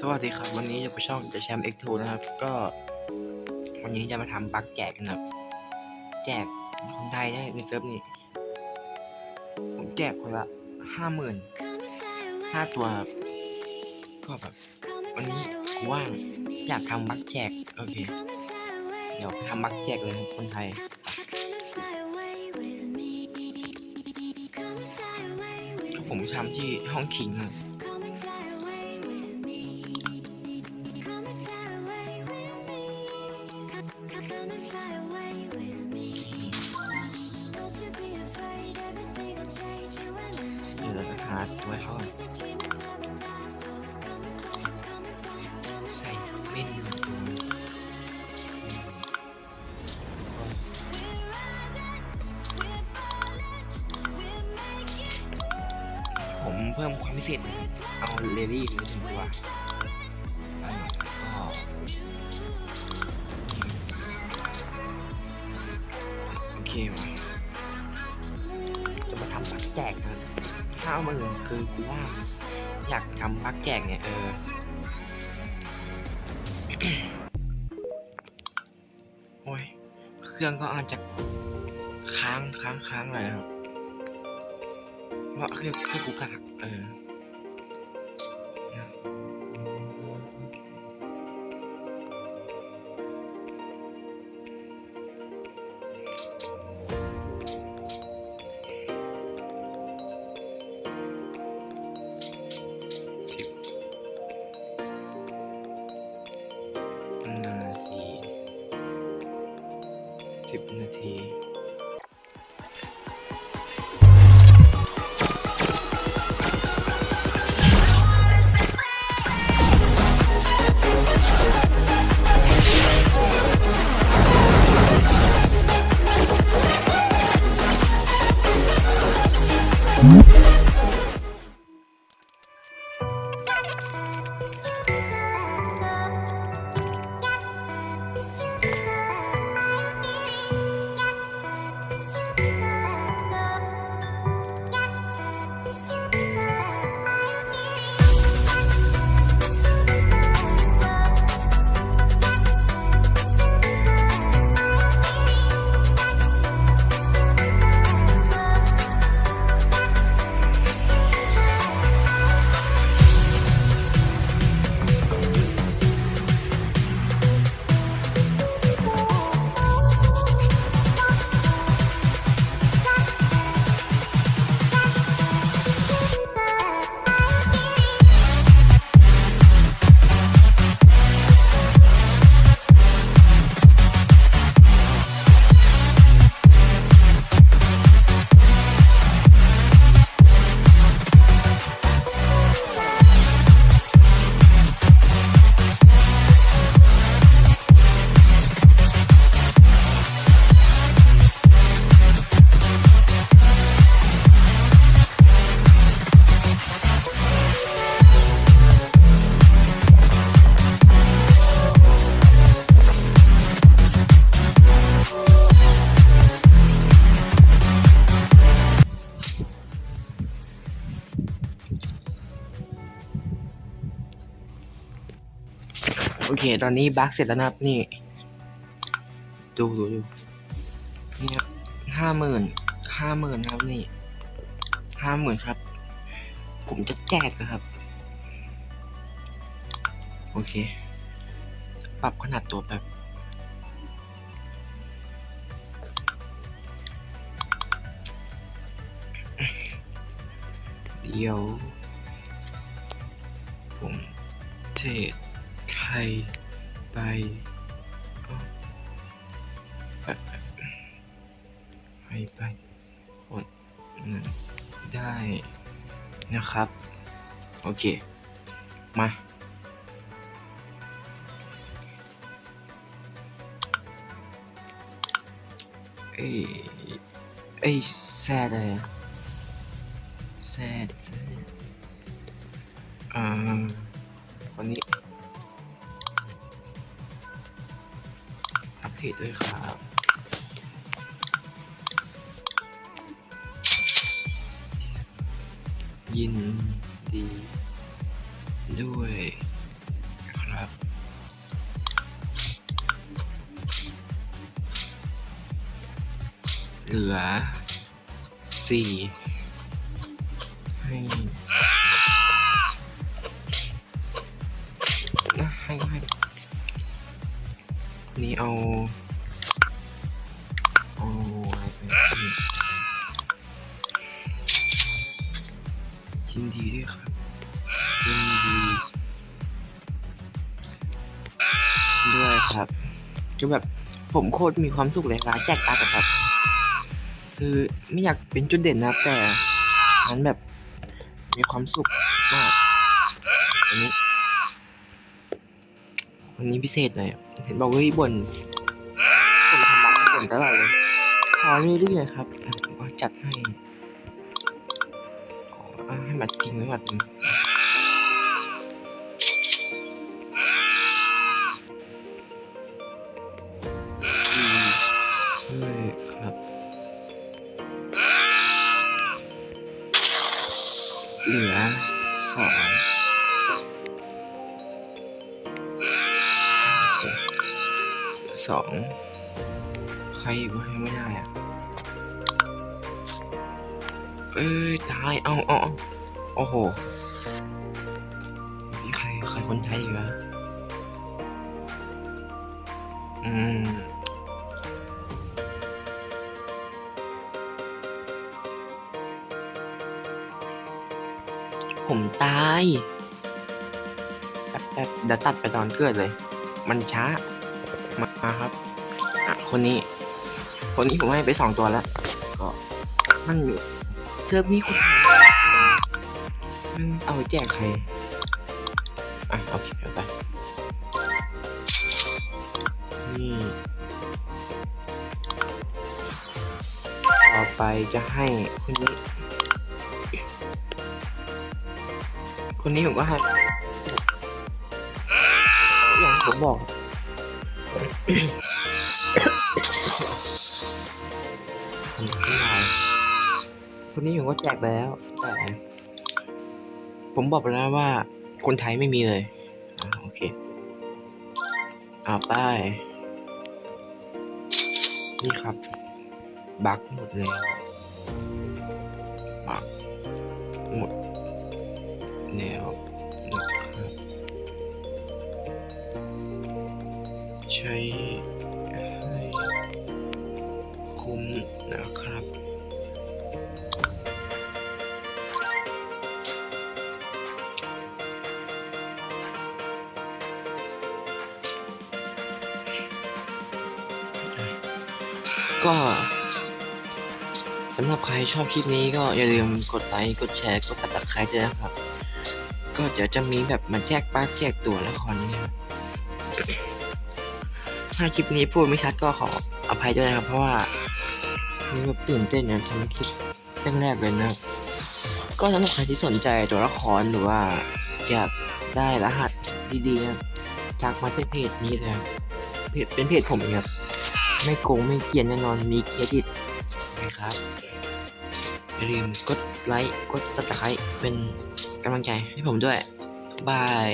สวัสดีครับ วันนี้อยู่กับช่อง The Champ X2 นะครับ ก็ วันนี้จะมาทำบัคแจกกันนะครับ แจกคนไทยได้ในเซิร์ฟนี่ผมแจกคนละห้าหมื่นห้าตัวครับก็แบบ วันนี้ว่างอยากทำบัคแจกโอเค เดี๋ยวทำบัคแจกเลยครับคนไทยผมทำที่ห้องคิงครับ เพิ่มควาเศษนะเอาเลดี้มาถึงตัวโอเคมาจะมาทำบักแจกนะถ้าเอามาเลยคือกูว่า อยากทำบักแจกเนี่ยเออโอ้ย เครื่องก็อาจจะค้างค้างค้างอะไรครับ เพราะเครื่องเครื่องกูกากเออ 10 นาที Mm-hmm. ตอนนี้บักเสร็จแล้วนะครับนี่ ดูดูดูนี่ครับห้าหมื่นห้าหมื่นครับนี่ห้าหมื่นครับ ผมจะแจกนะครับ โอเค ปรับขนาดตัวแบบเดี๋ยวผมเทรไปเอาไปไปไปคนหนึ่งได้นะครับ โอเค มา เอ้เอ้ยแซดเลยแซดอ่า จด้วยครับยินดีด้วยครับ เหลือสี่ให้ เอาเอายินดีด้วยครับยินดีด้วยครับก็แบบผมโคตรมีความสุขเลยเวลาแจกการ์ดอะครับ คือไม่อยากเป็นจุดเด่นนะครับแต่มันแบบมีความสุขมากวันนี้ วันนี้พิเศษหน่อยเห็นบอกว่าบ่นบ่นทำบ้านบ่นตลอดเลยขอเรื่อยๆครับผมก็จัดให้ขอให้บัตรจริงไว้บัตรจริง สองใครอีกวะยังไม่ได้อะเอ้ยตายเอาเอาเอโอ้โหมีใครใครคนไทยอีกวะอืมผมตาย แป๊บแป๊บเดี๋ยวตัดไปตอนเกิดเลย มันช้า มามาครับอะคนนี้ คนนี้ผมให้ไปสองตัวแล้วก็มันมีเซิร์ฟนี้คนไทยอืมเอาแจกใครอะเอาคไปนี่ต่อไปจะให้คนนี้ คนนี้ผมก็ให้อย่างผมบอก สำคัญหลาคนนี้ผมก็แจกไปแล้ว แต่ ผมบอกไปแล้วว่า คนไทยไม่มีเลยอ่าโอเคเอาไป นี่ครับ บักหมดแล้วบักหมดแนว ใช้ให้คุ้มนะครับก็สำหรับใครชอบคลิปนี้ก็อย่าลืมกดไลค์ กดแชร์ กด subscribe ด้วยนะครับ ก็เดี๋ยวจะมีแบบมาแจกปาร์กแจกตัวละครนี้ครับ ถ้าคลิปนี้พูดไม่ชัดก็ขออภัยด้วยนะครับ เพราะว่าคือแบบตื่นเต้นนะทำคลิปแรกๆเลยนะก็สำหรับใครที่สนใจตัวละครหรือว่าอยากได้รหัสดีๆทักมาที่เพจนี้เลยเพจเป็นเพจผมครับไม่โกงไม่เกลียนแน่นอนมีเครดิตนะครับอย่าลืมกดไลค์กด subscribe เป็นกำลังใจให้ผมด้วยบาย